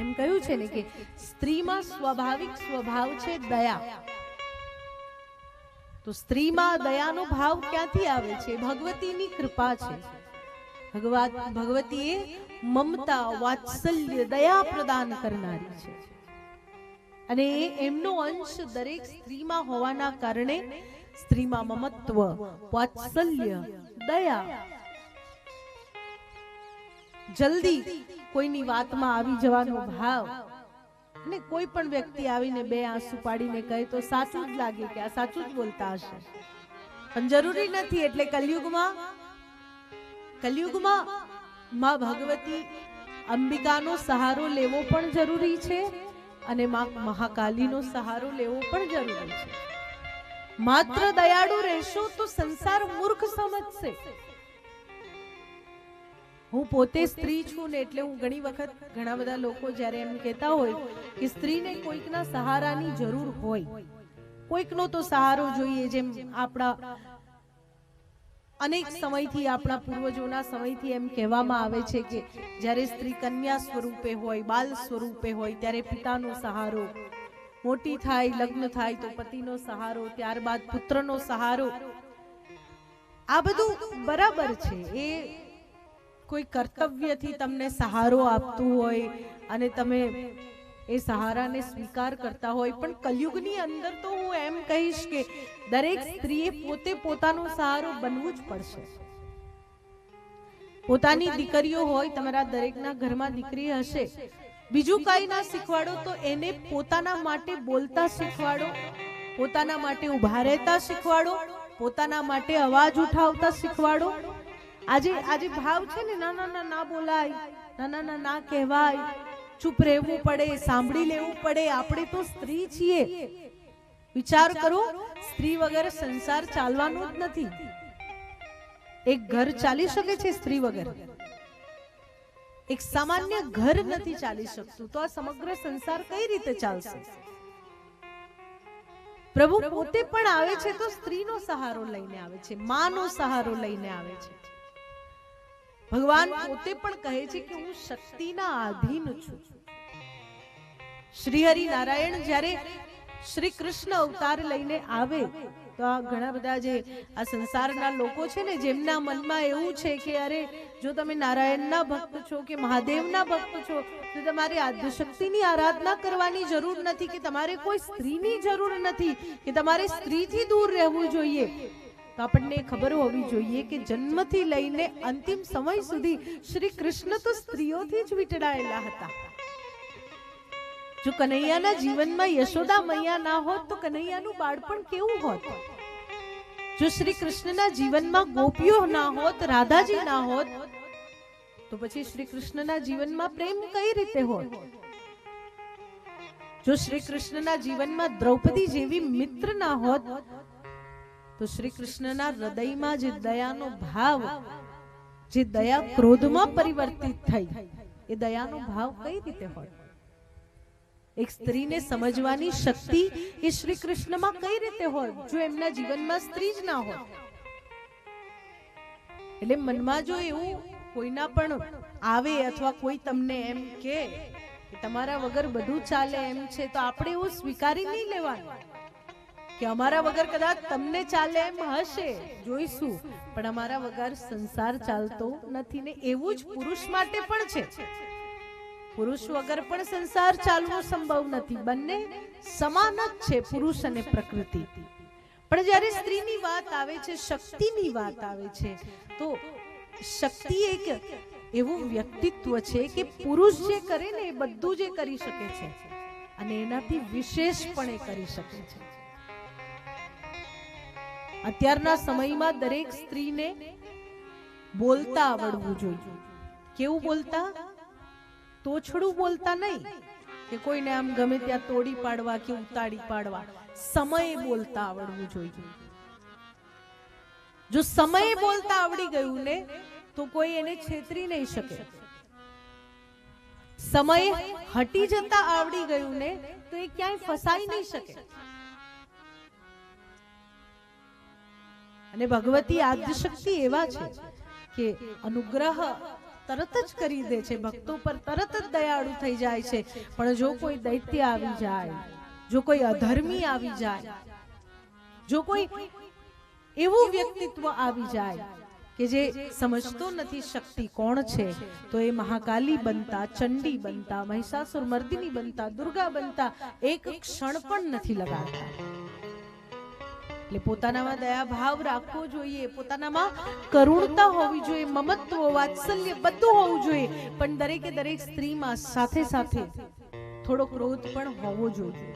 એમ કહ્યું છે ને કે સ્ત્રીમાં સ્વાભાવિક સ્વભાવ છે દયા. તો સ્ત્રીમાં દયાનો ભાવ ક્યાંથી આવે છે? ભગવતીની કૃપા છે. ભગવાન, ભગવતીએ મમતા, વાત્સલ્ય, દયા પ્રદાન કરનારી છે. અને એમનો અંશ દરેક સ્ત્રીમાં હોવાના કારણે સ્ત્રીમાં મમત્વ, વાત્સલ્ય, દયા. જલ્દી કોઈની વાતમાં આવી જવાનો ભાવ અને કોઈ પણ વ્યક્તિ આવીને બે આંસુ પાડીને કહે તો સાચું જ લાગે કે આ સાચું જ બોલતા હશે. પણ જરૂરી નથી એટલે કલયુગમાં કલયુગમાં માં ભગવતી અંબિકાનો સહારો લેવો પણ જરૂરી છે અને માં મહાકાલીનો સહારો લેવો પણ જરૂરી છે. માત્ર દયાળુ રહેશો તો સંસાર મૂર્ખ સમજશે. હું પોતે સ્ત્રી છું ને એટલે હું ઘણી વખત ઘણા બધા લોકો જ્યારે એમ કહેતા હોય કે સ્ત્રીને કોઈકના સહારાની જરૂર હોય. કોઈકનો તો સહારો જોઈએ જેમ આપણા અનેક સમયથી આપણા પૂર્વજોના સમયથી એમ કહેવામાં આવે છે કે જ્યારે સ્ત્રી કન્યા સ્વરૂપે હોય, બાલ સ્વરૂપે હોય, ત્યારે પિતાનો સહારો, મોટી થાય, લગ્ન થાય, તો પતિનો સહારો, ત્યારબાદ પુત્રનો સહારો, આ બધું બરાબર છે. એ કોઈ કર્તવ્યથી તમને સહારો આપતું હોય અને તમે એ સહારાને સ્વીકાર કરતા હોય પણ કલયુગની અંદર તો હું એમ કહીશ કે દરેક સ્ત્રીએ પોતે પોતાનો સહારો બનવું જ પડશે. પોતાની દીકરીઓ હોય તમારા દરેકના ઘરમાં દીકરી હશે. બીજું કાંઈ ના શીખવાડો તો એને પોતાના માટે બોલતા શીખવાડો. પોતાના માટે ઊભા રહેતા શીખવાડો. પોતાના માટે અવાજ ઉઠાવતા શીખવાડો. આજે આજે ભાવ છે ને, ના ના ના ના બોલાય. ના ના ના ના કહેવાય. ચૂપ રહેવું પડે, સાંભળી લેવું પડે. આપણે તો સ્ત્રી છીએ. વિચાર કરો, સ્ત્રી વગર સંસાર ચાલવાનો જ નથી. એક ઘર ચાલી શકે છે સ્ત્રી વગર. એક સામાન્ય ઘર નથી ચાલી શકતું. તો આ સમગ્ર સંસાર કઈ રીતે ચાલશે? પ્રભુ પોતે પણ આવે છે તો સ્ત્રીનો સહારો લઈને આવે છે, માનો સહારો લઈને આવે છે. ભગવાન પોતે પણ કહે છે કે હું શક્તિના આધીન છું. શ્રી હરિ નારાયણ જ્યારે શ્રી કૃષ્ણ અવતાર લઈને આવે, તો આ ઘણા બધા જે આ સંસારના લોકો છે ને, જેમના મનમાં એવું છે કે અરે, જો તમે નારાયણના ભક્ત છો કે મહાદેવના ભક્ત છો, તો તમારે આદ્યશક્તિની આરાધના કરવાની જરૂર નથી કે તમારે કોઈ સ્ત્રીની જરૂર નથી કે તમારે સ્ત્રીથી દૂર રહેવું જોઈએ. તો આપણને ખબર હોવી જોઈએ કે જન્મથી લઈને અંતિમ સમય સુધી શ્રી કૃષ્ણ તો સ્ત્રીઓથી જ વીંટળાયેલા હતા. જો કનૈયાના જીવનમાં યશોદા મૈયા ના હોત તો કનૈયાનું બાળપણ કેવું હોત? જો શ્રી કૃષ્ણના જીવનમાં ગોપીઓ ના હોત, રાધાજી ના હોત, તો પછી શ્રી કૃષ્ણના જીવનમાં પ્રેમ કઈ રીતે હોત? જો શ્રી કૃષ્ણના જીવનમાં દ્રૌપદી જેવી મિત્ર ના હોત તો શ્રી કૃષ્ણના હૃદયમાં જે દયાનો ભાવ જે દયા ક્રોધમાં પરિવર્તિત થઈ એ દયાનો ભાવ કઈ રીતે હોય? એક સ્ત્રીને સમજવાની શક્તિ એ શ્રી કૃષ્ણમાં કઈ રીતે હોય જો એમના જીવનમાં સ્ત્રી જ ના હોય. એટલે મનમાં જો એવું કોઈના પણ આવે અથવા કોઈ તમને એમ કે તમારા વગર બધું ચાલે એમ છે તો આપણે એવું સ્વીકારી નહીં લેવાનું. કે અમારા વગર કદાચ તમને ચાલે એમ હશે. જોઈશું. પણ અમારા વગર સંસાર ચાલતો નથી ને એવું જ પુરુષ માટે પણ છે. પુરુષ વગર પણ સંસાર ચાલવો સંભવ નથી. બંને સમાન જ છે પુરુષ અને પ્રકૃતિ. પણ જ્યારે સ્ત્રીની વાત આવે છે, શક્તિની વાત આવે છે, તો શક્તિ એક એવું વ્યક્તિત્વ છે કે પુરુષ જે કરે ને એ બધું જે કરી શકે છે. અને એનાથી વિશેષ પણ એ કરી શકે છે. અત્યારના સમયમાં દરેક સ્ત્રીને બોલતા આવડવું જોઈએ. કેવું બોલતા? તોછડું બોલતા નહીં, કે કોઈને આમ ગમે ત્યાં તોડી પાડવા કે ઉતાડી પાડવા. સમયે બોલતા આવડવું જોઈએ. જો સમયે બોલતા આવડી ગયું ને, તો કોઈ એને છેતરી નહીં શકે. સમયે હટી જતા આવડી ગયું ને, તો એ ક્યાંય ફસાઈ નહીં શકે. અને ભગવતી આદ્યશક્તિ એવા છે કે અનુગ્રહ તરત જ કરી દે છે. ભક્તો પર તરત જ દયાળુ થઈ જાય છે. પણ જો કોઈ દૈત્ય આવી જાય, જો કોઈ અધર્મી આવી જાય, જો કોઈ એવું વ્યક્તિત્વ આવી જાય કે જે સમજતો નથી શક્તિ કોણ છે, તો એ મહાકાલી બનતા, ચંડી બનતા, મહિષાસુર મર્દિની બનતા, દુર્ગા બનતા, એક ક્ષણ પણ નથી લગાડતા. એટલે પોતાનામાં દયા ભાવ રાખવો જોઈએ, પોતાનામાં કરુણતા હોવી જોઈએ, મમત્વ, વાત્સલ્ય બધું હોવું જોઈએ. પણ દરેકે દરેક સ્ત્રીમાં સાથે સાથે થોડો ક્રોધ પણ હોવો જોઈએ.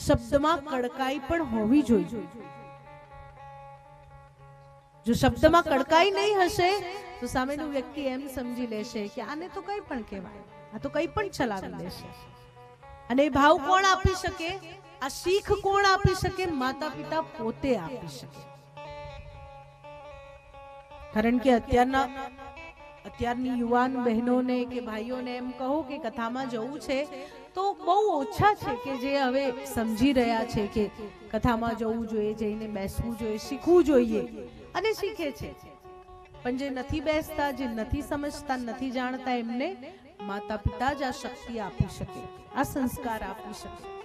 શબ્દમાં કડકાઈ પણ હોવી જોઈએ. જો શબ્દમાં કડકાઈ નહીં હશે, તો સામેનું વ્યક્તિ એમ સમજી લેશે કે આને તો કંઈ પણ કહેવાય, આ તો કંઈ પણ ચલાવી લેશે. અને ભાવ કોણ આપી શકે? આ શીખ કોણ આપી શકે? માતા પિતા પોતે આપી શકે. કારણ કે અત્યારના અત્યારની યુવાન બહેનોને કે ભાઈઓને એમ કહો કે કથામાં જવું છે, તો બહુ ઓછા છે કે જે હવે સમજી રહ્યા છે કે કથામાં જવું જોઈએ, જઈને બેસવું જોઈએ, શીખવું જોઈએ અને શીખે છે. પણ જે નથી બેસતા, જે નથી સમજતા, નથી જાણતા એમને માતા પિતા જ આ શક્તિ આપી શકે, આ સંસ્કાર આપી શકે.